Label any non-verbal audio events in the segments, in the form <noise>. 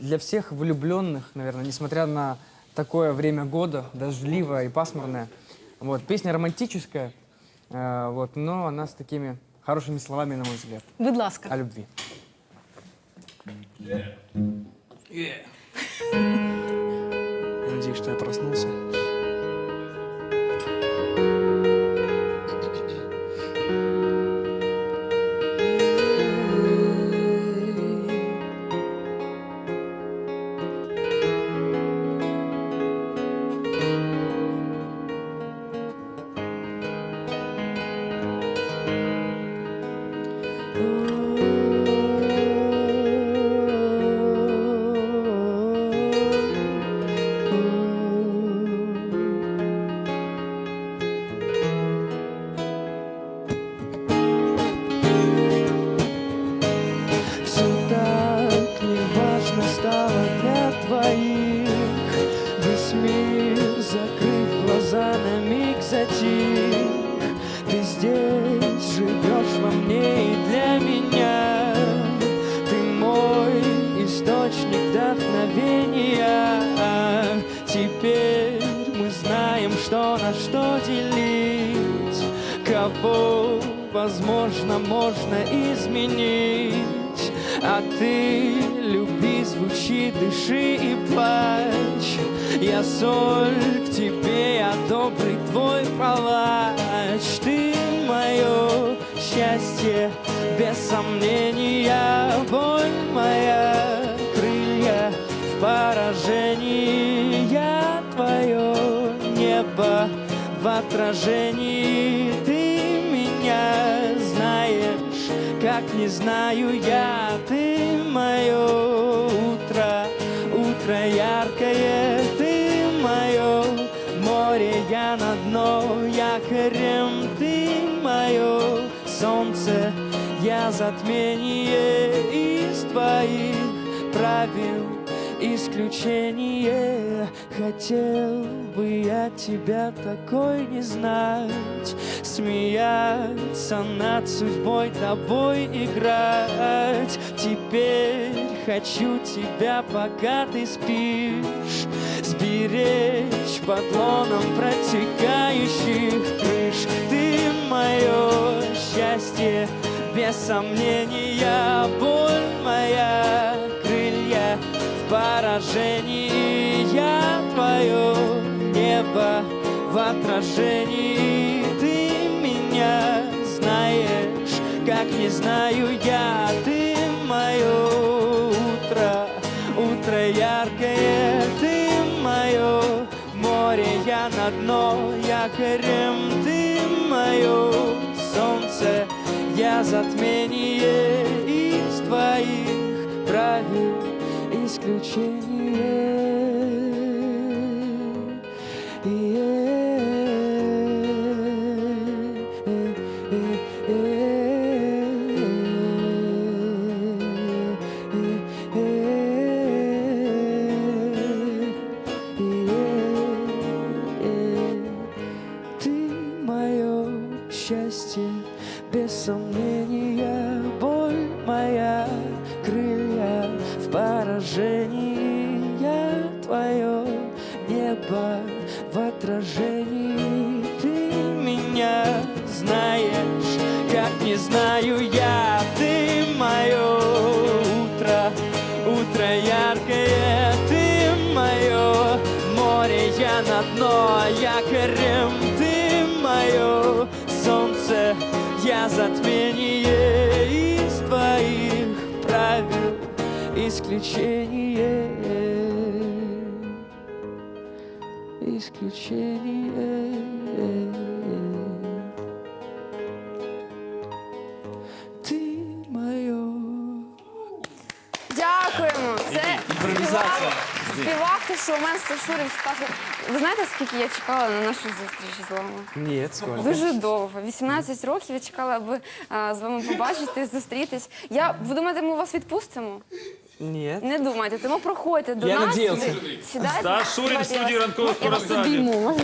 для всех влюбленных, наверное, несмотря на такое время года, дождливое и пасмурное. Вот, песня романтическая, э, вот, но она с такими хорошими словами, на мой взгляд, Будь ласка. о любви. Надеюсь, что я проснулся. Возможно, можно изменить. А ты люби, звучи, дыши и плачь. Я соль к тебе, я добрый твой палач. Ты мое счастье, без сомнения Боль моя, крылья в поражении Я твое небо в отражении как не знаю я. Ты мое утро, утро яркое. Ты мое море, я на дно якорем Ты мое солнце, я затмение. Из твоих правил исключение. Хотел бы я тебя такой не знать Смеяться над судьбой тобой играть. Теперь хочу тебя, пока ты спишь. Сберечь под лоном протекающих крыш. Ты мое счастье, без сомнения. Боль моя, крылья в поражении. Я твое небо в отражении меня знаешь, как не знаю я Ты мое утро, утро яркое Ты мое море, я на дно якорем Ты мое солнце, я затмение из твоих правил исключение. Я затмение из твоих правил исключение. Исключение. Ты мое. Дякуємо. Це Імпровізація. Співак, що у мене Сашурів Стасов. Ви знаєте, скільки я чекала на нашу зустріч з вами? Ні, сколько? Дуже довго. 18 років я чекала, аби а, з вами побачити, зустрітись. Я ви думаєте, ми вас відпустимо? Нет. Не думайте, тому проходьте до Я нас. надіявся. сюди, Сідайте. Та Шурін в Давайте я студії вас- ранкових Я вас курасанів. обійму, можна?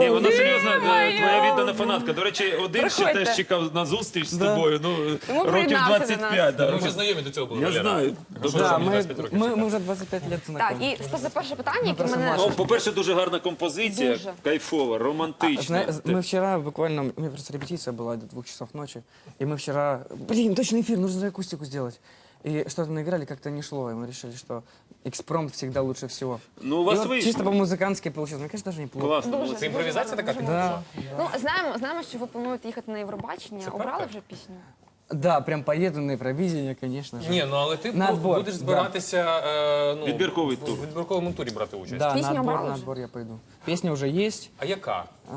Ні, вона серйозна, е, твоя віддана фанатка. До речі, один ще Приходьте. теж чекав на зустріч з тобою. Ну, Тому років приєднався до 25. да. Ми вже знайомі до цього були. Я Валера. знаю. Дуже Да, давно, мы, 25 років мы, чекав. мы уже 25 лет Так, знакомы. і Стаса, перше питання, яке просто мене... Ну, по-перше, дуже гарна композиція, Дуже. кайфова, романтична. Зна- мы вчера буквально, у меня просто репетиция была до двух часов ночи, и мы вчера, блин, точно эфир, нужно же акустику сделать. И что-то наиграли, как-то не шло, и мы решили, что экспромт всегда лучше всего. Ну, у И вас вот вийшло. чисто по-музыкански получилось, мне кажется, даже неплохо. Класно. Дуже, молодці. Це імпровізація дуже така? гарно, дуже Да, гарно. Ну, знаємо, знаємо, що ви плануєте їхати на Євробачення. Це Обрали правда? вже пісню? да, прям поеду на Евровидение, конечно же. Ні, ну але ти На бу- отбор, будеш да. збиратися е, ну, Відбірковий в- тур. В відбірковому турі брати участь. Да, Песню на отбор, обрала на уже? отбор я пойду. Песня уже есть, А яка? а,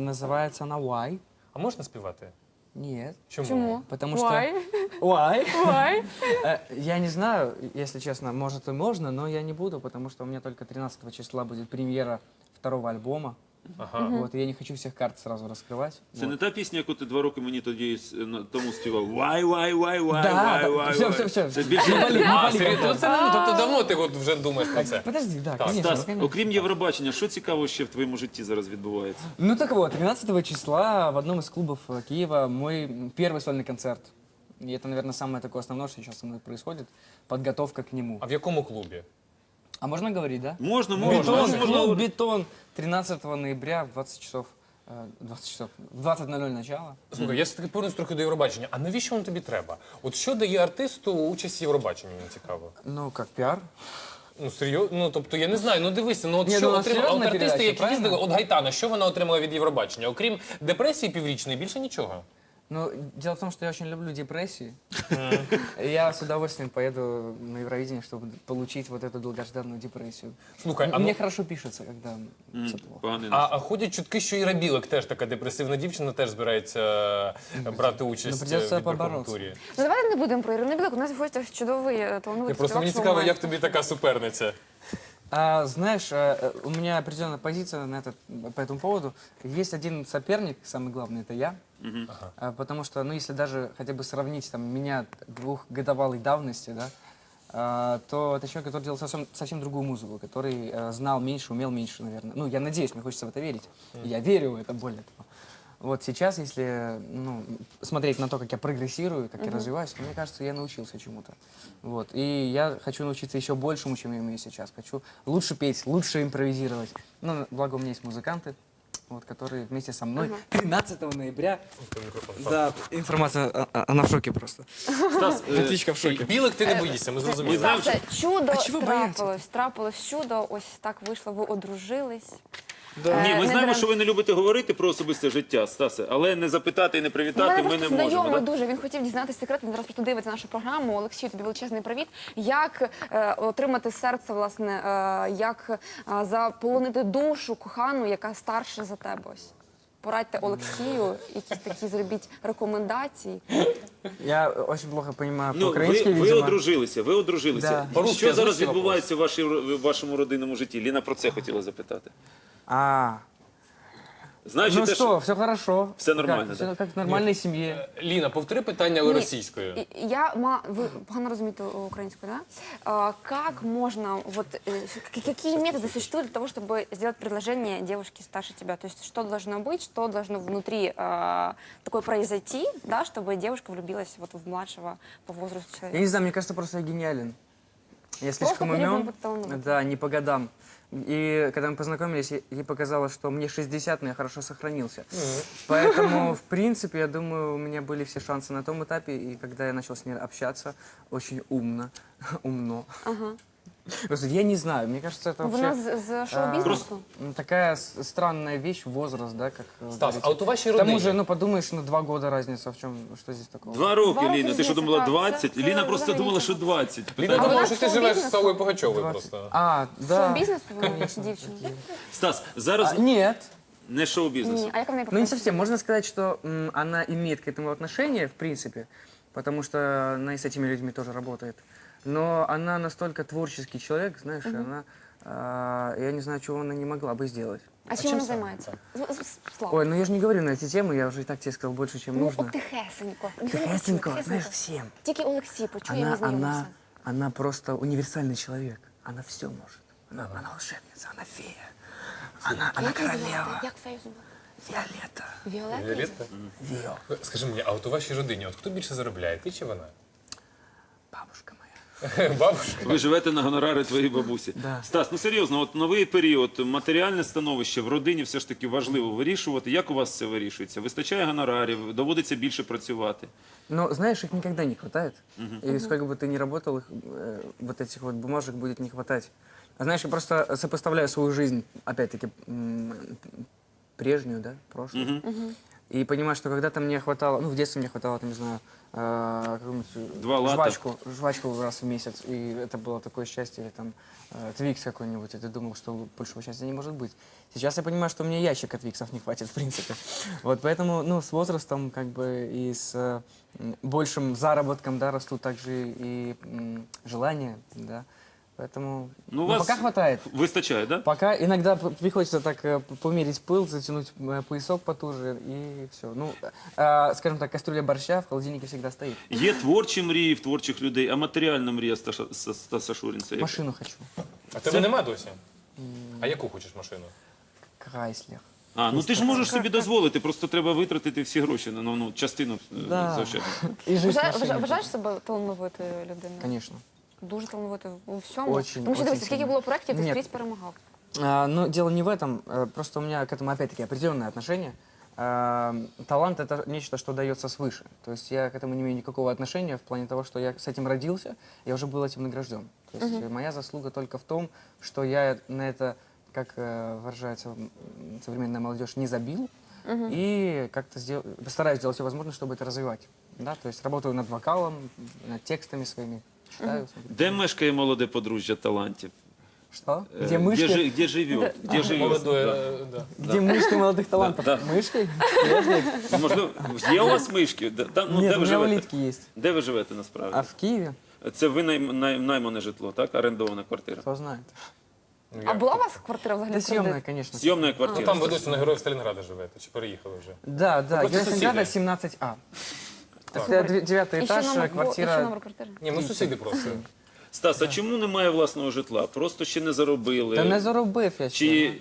называется она «Why». А можна співати? Нет. Чему? Чему? Потому что... Why? <laughs> Why? Why? Э, Я не знаю, если честно, может и можно, но я не буду, потому что у меня только 13 числа будет премьера второго альбома. Ага. Вот, и я не хочу всех карт сразу раскрывать. Це Вот. не та пісня, яку ти два роки мені тоді с- на- тому співав. Вай, вай, вай, вай, Да, вай, да. вай. Все, вай. все, все. Це більше А, серйозно? Ну, це, ну, тобто давно ти от вже думаєш про це. Подожди, да, Так, конечно, Стас, ну, конечно. окрім Євробачення, що цікаво ще в твоєму житті зараз відбувається? Ну так вот, 13 числа в одном из клубов э, Киева мой первый сольный концерт. И это, наверное, самое такое основное, что сейчас со мной происходит. Подготовка к нему. А в якому клубі? А можно говорить, да? Можна, можна, Бетон, можна, клуб говорити. «Бетон» 13 ноября в 20 часов. э, 20 часов. В 20.00 начало. Слухай, я все-таки повернусь трохи до Євробачення. А навіщо воно тобі треба? От що дає артисту участь в Євробаченні, мені цікаво. Ну, как пиар. Ну серйозно, ну тобто я не знаю. Ну дивися, ну от Ні, що ну, отримали от артисти, передача, які правильно? їздили, от Гайтана, що вона отримала від Євробачення? Окрім депресії піврічної, більше нічого. Ну, дело в том, что я очень люблю депрессии. Я с удовольствием поеду на Евровидение, чтобы получить вот эту долгожданную депрессию. Слухай, а, ну, Мне хорошо пишется, когда все плохо. Поганий а, а ходять чутки, що і Рабілик теж така депресивна дівчина, теж збирається е, брати участь Ну, в придеться відбірковому побороться. Ну давайте не будемо про Ірину Білик. У нас в гостях чудовий е, талановитий просто мені співак цікаво, як тобі така суперниця. А, знаешь, э, э, у меня определенная позиция на этот, по этому поводу. Есть один соперник, самый главный, это я. А, потому что, ну, если даже хотя бы сравнить там, меня двухгодовалой давности, да, а, то это человек, который делал совсем, совсем другую музыку, который э, знал меньше, умел меньше, наверное. Ну, я надеюсь, мне хочется в это верить. И Я верю в это, более того. Вот сейчас, если ну, смотреть на то, как я прогрессирую, как я развиваюсь, то мне кажется, я научился чему-то. Вот. И я хочу научиться еще большему, чем я умею сейчас. Хочу лучше петь, лучше импровизировать. Ну, благо у меня есть музыканты, вот, которые вместе со мной 13 ноября. Да, информация, а- а- она в шоке просто. Стас, <laughs> е, Петличка в шоке. Білик ти не боїшся, ми зрозуміли. знаємо, Стасе, чудо А чого бояться? трапилось, трапилось чудо, ось так вийшло, ви одружились. Ні, Е, ми знаємо, що ви не любите говорити про особисте життя, Стасе, але не запитати і не привітати ми не можемо. знайомий да? дуже. Він хотів дізнатися секрет. Він зараз просто дивиться нашу програму. Олексію, тобі величезний привіт. Як е, отримати серце, власне, е, як е, заполонити душу кохану, яка старша за тебе? Ось порадьте Олексію, якісь такі зробіть рекомендації. Я очень плохо понимаю Ну, ви, по-украински, ви видимо. одружилися, ви одружилися. Да. По-русски Що зараз озвучте відбувається в, вашій, в вашому родинному житті? Ліна про це хотіла запитати. А, Знаючи ну те, что, все хорошо. Все нормально, Как, да? всё как в нормальной семье. Ліна, повтори питання, але Ні, російською. і- Я ма ви погано розумієте українську, да? А, как можно вот э, к- какие методы существуют для того, чтобы сделать предложение девушке старше тебя? То есть что должно быть, что должно внутри а, такое произойти, да, чтобы девушка влюбилась вот в младшего по возрасту Я человека? не знаю, мне кажется, просто я гениален. Я слишком перед умен. ним талант. Да, не по годам. И когда мы познакомились, я- ей показалось, что мне 60, но я хорошо сохранился. Поэтому, <laughs> в принципе, я думаю, у меня были все шансы на том этапе. И когда я начал с ней общаться, очень умно, <laughs> умно. Просто я не знаю, мне кажется, это Вона вообще з, з шоу-бізнесу? м, такая с- странная вещь, возраст, да, как э, Стас, говорите. а от у вашій К тому родині же, ну подумаешь, ну два года разница, в чем, что здесь такого? Два роки, Два роки Ліна. Ти що різниця, думала так. 20? Це- це Ліна просто взагалі думала, нічого. що 20. Ліна Питання- вона думала, що ти живеш з шоу-бізнесу? Савою Пугачовою 20. просто. А, да. Шоу-бізнесу вона дівчина? Стас, зараз А, нет. не шоу-бізнес. Ні, а як вона Ну, не совсем. Можно сказать, что м, она имеет к этому отношение, в принципе. потому что она и с этими людьми тоже работает. Но она настолько творческий человек, знаешь, и она, а, я не знаю, чего она не могла бы сделать. А чим вона займається? З- з- Слава. Ой, ну я же не говорю на эти темы, я уже и так тебе сказал больше, чем Ну, нужно. от тихесенько. Тихесенько, знаешь, всем. Тільки Олексій почує, ми Она, знайомимося. она, она просто универсальный человек. Она все может. Она, она волшебница, она фея. Она, она Як її звати? королева. Як фею звати? Виолетта. Віолетта? Віолетта? Вио. Скажи мені, а от у вашій родині, от хто більше заробляє, ти чи вона? Бабушка моя. <laughs> Бабушка? Ви живете на гонорари твоєї бабусі. Да. Стас, ну серйозно, от новий період, матеріальне становище в родині все ж таки важливо вирішувати. Як у вас це вирішується? Вистачає гонорарів, доводиться більше працювати. Но знаешь, их никогда не хватает. И сколько бы ты ни работал, их, э, вот этих вот бумажек будет не хватать. А знаешь, я просто сопоставляю свою жизнь, опять-таки, м, прежнюю, да, прошлую. И понимаю, что когда-то мне хватало, ну, в детстве мне хватало, там, не знаю, э, какую-нибудь Два лата. жвачку, жвачку раз в месяц. И это было такое счастье, или там э, Твикс какой-нибудь, и ты думал, что большего счастья не может быть. Сейчас я понимаю, что мне ящика Твиксов не хватит, в принципе. <laughs> Вот, поэтому, ну, с возрастом, как бы, и с э, м, большим заработком, да, растут также и м, желания, да. Поэтому, Ну, у ну, вас пока хватает. Вистачає, да? Пока иногда п- приходится так э, п- померить пыл, затянуть э, поясок потуже и все. Ну, э, скажем так, кастрюля борща в холодильнике всегда стоит. Є творчі мрії в творчих людей, а матеріальна мрія Сташа- С- Стаса Шурінця. яка? Машину хочу. А тебе нема досі? А яку хочеш машину? Крайслер. А, ну ти ж можеш собі дозволити, просто треба витратити всі гроші на ну, ну, частину е, Да. заощадження. И жить в Вважаєш, машине. <laughs> вважаєш себе талановитою людиною? Конечно. Дуже талановитою у всьому. Очень, Тому що очень дивися, скільки сильно. було проєктів, ти Нет. скрізь перемагав. А, но дело не в этом, э, просто у меня к этому опять-таки определенное отношение. А, Талант это нечто, что дается свыше. То есть я к этому не имею никакого отношения в плане того, что я с этим родился, я уже был этим награжден. То есть э, моя заслуга только в том, что я на это, как э, выражается м, современная молодежь, не забил и как-то сдел- постараюсь сделать все возможное, чтобы это развивать. Да? То есть работаю над вокалом, над текстами своими, читаю. смотрю. Де мешкає молоде подружжя талантів? Что? Е, Где мышки? Де, жи- де живе? Де живе? Молодое, Да. е, да. Где мышки молодых талантов? да. Мышкой? Ну, Можливо, є у вас мишки? Де, там, ну, Нет, де у ви меня живете? улитки есть. Де ви живете насправді? А в Киеве? Це ви найм, най, наймане житло, так? Орендована квартира. Кто знает. Ну, А як? була у вас квартира взагалі? Это в кредит? съемная, конечно. Зйомна Ну квартира. там ви досі на героїв Сталінграда живете, чи переїхали вже? Да, да, просто Герой Сталинграда соседи. 17А. Это дев- девятый І ще этаж, номер, э, бо- і ще квартира. номер квартири. Ні, ми сусіди просто. Стас, а чому немає власного житла? Просто ще не заробили. Та не заробив я ще. Чи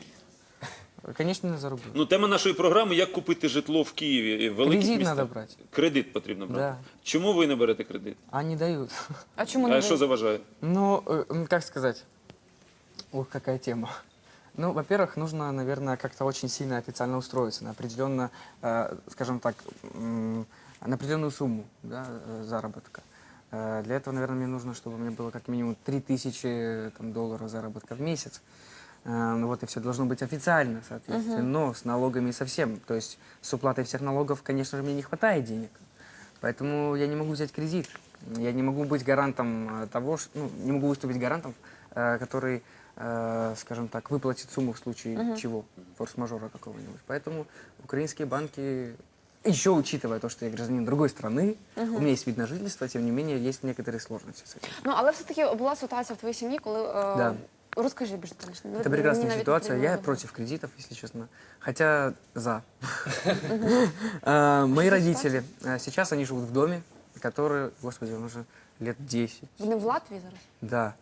Конечно, не заробив. ну тема нашої програми як купити житло в Києві і в великих Кредит містах? надо брати. Кредит потрібно брати. Да. Чому ви не берете кредит? А не дают. А чому А не що ви? заважає? Ну, э, м, как сказать? Ух, какая тема. Ну, во-первых, нужно, наверное, как-то очень сильно официально устроиться на определенно, э, скажем так, м, на определенную сумму да, э, заработка. Э, Для этого, наверное, мне нужно, чтобы меня было как минимум 3000 там, долларов заработка в месяц. Э, ну Вот и все должно быть официально, соответственно, но с налогами и со всем. То есть с уплатой всех налогов, конечно же, мне не хватает денег. Поэтому я не могу взять кредит. Я не могу быть гарантом того, что, ну, не могу выступить гарантом, который, скажем так, выплатит сумму в случае чего, форс-мажора какого-нибудь. Поэтому украинские банки, еще учитывая то, что я гражданин другой страны, у меня есть вид на жительство, тем не менее, есть некоторые сложности с этим. Ну, але все-таки була ситуація в твоїй сім'ї, коли... е, Да. Розкажи більш детальніше. Это прекрасная ситуация. Я против кредитов, если честно. Хотя за. <laughs> Э, Мои родители, э, сейчас они живут в доме, который, господи, он уже лет 10. Вони в Латвії зараз? Да.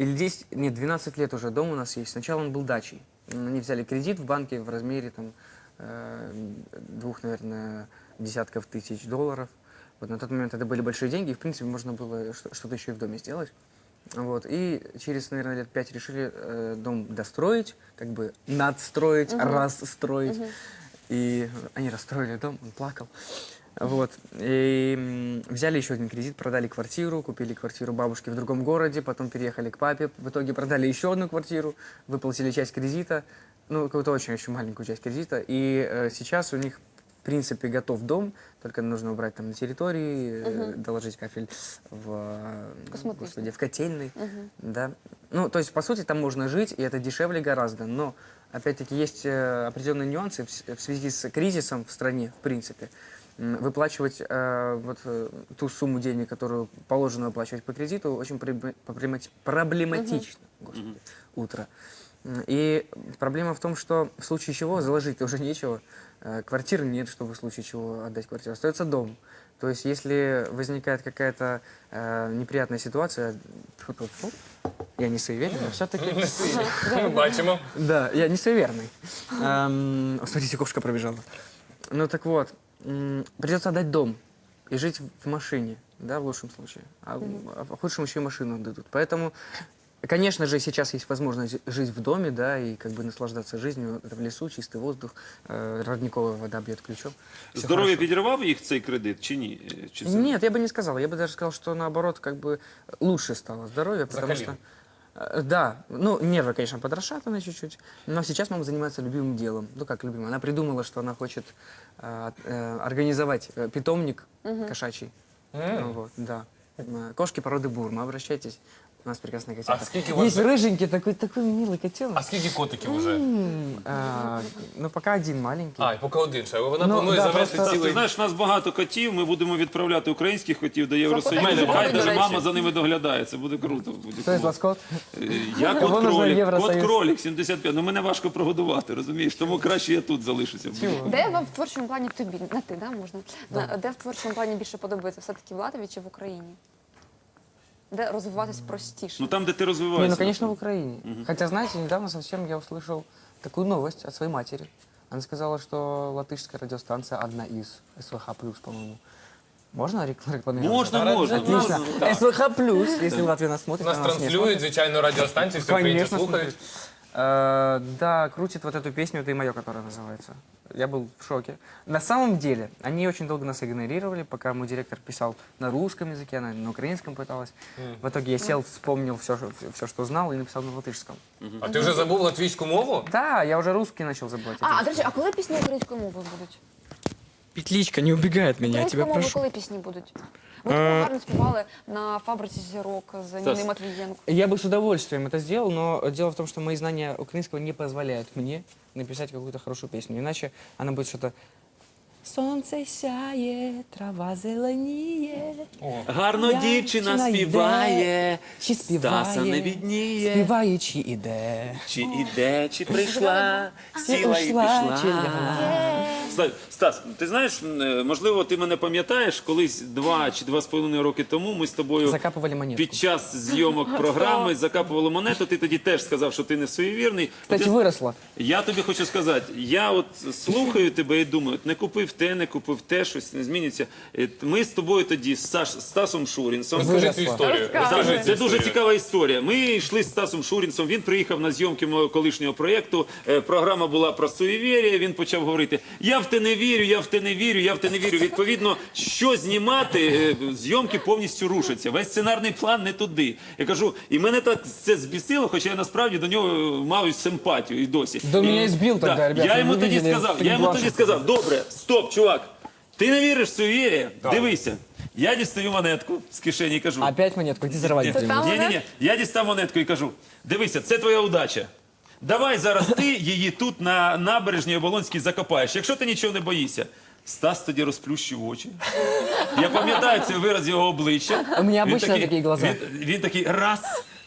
Или 10, нет, 12 лет уже дом у нас есть. Сначала он был дачей. М, Они взяли кредит в банке в размере там э, двух, наверное, десятков тысяч долларов. Вот на тот момент это были большие деньги, и, в принципе, можно было что- что-то еще и в доме сделать. Вот. И через, наверное, лет пять решили э, дом достроить, как бы надстроить, расстроить. И они расстроили дом, он плакал. Вот. И взяли еще один кредит, продали квартиру, купили квартиру бабушки в другом городе, потом переехали к папе, в итоге продали еще одну квартиру, выплатили часть кредита, ну, какую-то очень-очень маленькую часть кредита, и э, сейчас у них, в принципе, готов дом, только нужно убрать там на территории, э, доложить кафель в, э, господи, в котельной, да. Ну, то есть, по сути, там можно жить, и это дешевле гораздо, но, опять-таки, есть э, определенные нюансы в, с- в связи с кризисом в стране, в принципе. м, выплачивать э, вот э, ту сумму денег, которую положено выплачивать по кредиту, очень проблемати- проблематично. Господи, утро. И проблема в том, что в случае чего заложить уже <laughs> нечего, э, квартиры нет, чтобы в случае чего отдать квартиру. Остается дом. То есть, если возникает какая-то э, неприятная ситуация, тьфу-тьфу-тьфу, я не суеверен, но все-таки бачимо. да, я не суеверный. Эм, смотрите, кошка пробежала. Ну так вот, придется отдать дом и жить в машине, да, в лучшем случае. А, в- а в худшем еще и машину отдадут. Поэтому, конечно же, сейчас есть возможность жить в доме, да, и как бы наслаждаться жизнью. Это в лесу, чистый воздух, э, родниковая вода бьет ключом. Всё Здоров'я хорошо. підірвав їх цей кредит чи ні? Е, Чи це- Нет, я бы не сказал. Я бы даже сказал, что наоборот, как бы лучше стало здоровье, потому Закалил. что э, да, ну, нервы, конечно, подрасшатаны чуть-чуть, но сейчас мама занимается любимым делом. Ну, как любимым? Она придумала, что она хочет э, э, организовать э, питомник кошачий. Ну, вот, да. Э, Кошки породы бурма, обращайтесь. У нас прекрасные котята. А скільки у вас Есть за- рыженький такой, такой милый котенок. А скільки котиків уже? М, а, ну, пока один маленький. А, і поки один ще. Вона Ну, планує да, завести просто- Ти цілий. знаєш, у нас багато котів. Ми будемо відправляти українських котів до Євросоюзу. Мене Хай багато, до навіть речі. мама за ними доглядає. Це буде круто. в Кто будь-якому из вас кот? Е, Я Кого кот нужно в кролік, Євросоюз? кот кролік 75. Ну мене важко прогодувати, розумієш? Тому краще я тут залишуся. Де вам в творчому плані тобі, на ти, да, можна? На, де в творчому плані більше подобається? Все-таки в Латвії чи в Україні? Де розвиватись простіше? Ну там, де ти Не, розвиваєшся. ну, конечно, в Украине. Хотя, знаете, недавно совсем я услышал такую новость от своей матери. Она сказала, что латышская радиостанция одна из СВХ+, по-моему. Можно рек- <laughs> рекламировать? Можна, можна. Отлично. СВХ+, если Латвия нас смотрит. Нас она нас не транслюють, звичайно, радіостанції, всі українці Конечно, слухають. смотрит. Э, Да, крутит вот эту песню «Ты мое», которая называется. Я был в шоке. На самом деле, они очень долго нас игнорировали, пока мой директор писал на русском языке, она на украинском пыталась. В итоге я сел, вспомнил все, все, что знал, и написал на латышском. А ти вже забув латвійську мову? Да, я уже русский начал забывать. А, а до речі, а коли пісні українською мовою будуть? Петличка не убегает меня, Українською мовою коли пісні будуть? Ви так гарно співали на фабриці зірок з Ніною Матвієнко. Я бы с удовольствием это сделал, но дело в том, что мои знания украинского не позволяют мне написать какую-то хорошую песню. Иначе она будет что-то Солнце сяє, трава зеленіє. Гарно Я дівчина дівчина співає, Чи співає, Стаса не відніє. співаючи іде. Чи іде, чи прийшла, сіла і пішла. чи лягла. Стас, ти знаєш, е, можливо, ти мене пам'ятаєш, колись два чи два з половиною роки тому ми з тобою Закапували монетку. під час зйомок <laughs> програми закапували монету. Ти тоді теж сказав, що ти не суєвірний. Кстати, виросла. Я тобі хочу сказати, я от слухаю тебе і думаю, не купив те, не купив те, щось не зміниться. Е, Ми з тобою тоді з Саш, Стасом Шурінсом. Розкажи цю історію. Розкажи Це дуже цікава історія. Ми йшли з Стасом Шурінцем. Він приїхав на зйомки мого колишнього проєкту. Е, Програма була про суєвір'я. Він почав говорити: Я в те не вірю, я в те не вірю, я в те не вірю. Відповідно, що знімати, е, зйомки повністю рушаться. Весь сценарний план не туди. Я кажу, і мене так це збісило, хоча я насправді до нього е, мав симпатію і досі. Да І- меня и тогда, Да. ребята, Я вы йому тоді видели сказав, я йому тоді сказав, добре, стоп, чувак. Ти не віриш в суєвір'я? Дивися. Я дістаю монетку з кишені і кажу. Опять монетку, иди зарвать. Ні, там ні, ні, ні. Я дістав монетку і кажу: дивися, це твоя удача. Давай зараз ти її тут на набережній Оболонській закопаєш, якщо ти нічого не боїшся. Стас тоді розплющив очі. Я пам'ятаю цей вираз його обличчя. У мене Він обично такі глаза. Він, він такий раз.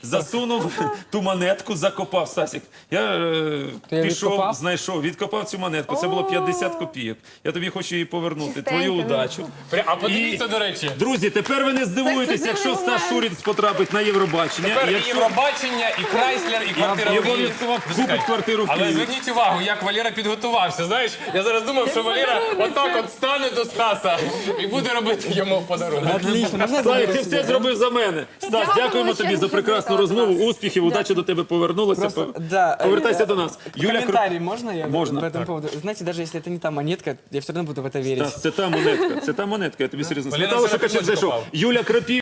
Засунув ту монетку, закопав Стасік. Я е, Ти пішов, відкопав? знайшов, відкопав цю монетку. Це було 50 копійок. Я тобі хочу її повернути. Чистенько, Твою ну. удачу. Пря- А подивіться, І- до речі. Друзі, тепер ви не здивуєтесь, Це якщо момент. Стас Шурінц потрапить на Євробачення. Тепер і якщо... Євробачення, і Крайслер, і квартира в Києві. обов'язково купить квартиру в Але Києві. зверніть увагу, як Валера підготувався. Знаєш, я зараз думав, що Валера отак от стане до Стаса і буде робити йому подарунок. Отлично, Славік, ти все зробив за мене. Стас, дякуємо тобі за прекрасну розмову. Успіхів, удачі до тебе повернулася. Просто, Пов- да. Повертайся э, до нас. Юля Кру- Комментарий можно я Можно. по этому поводу? Знаете, даже если это не та монетка, я все равно буду в это верить. Стас, це та монетка. Це та монетка. Я тобі серйозно Валера сказала, що зараз качок піночку зайшов. впав. Юля Крапів.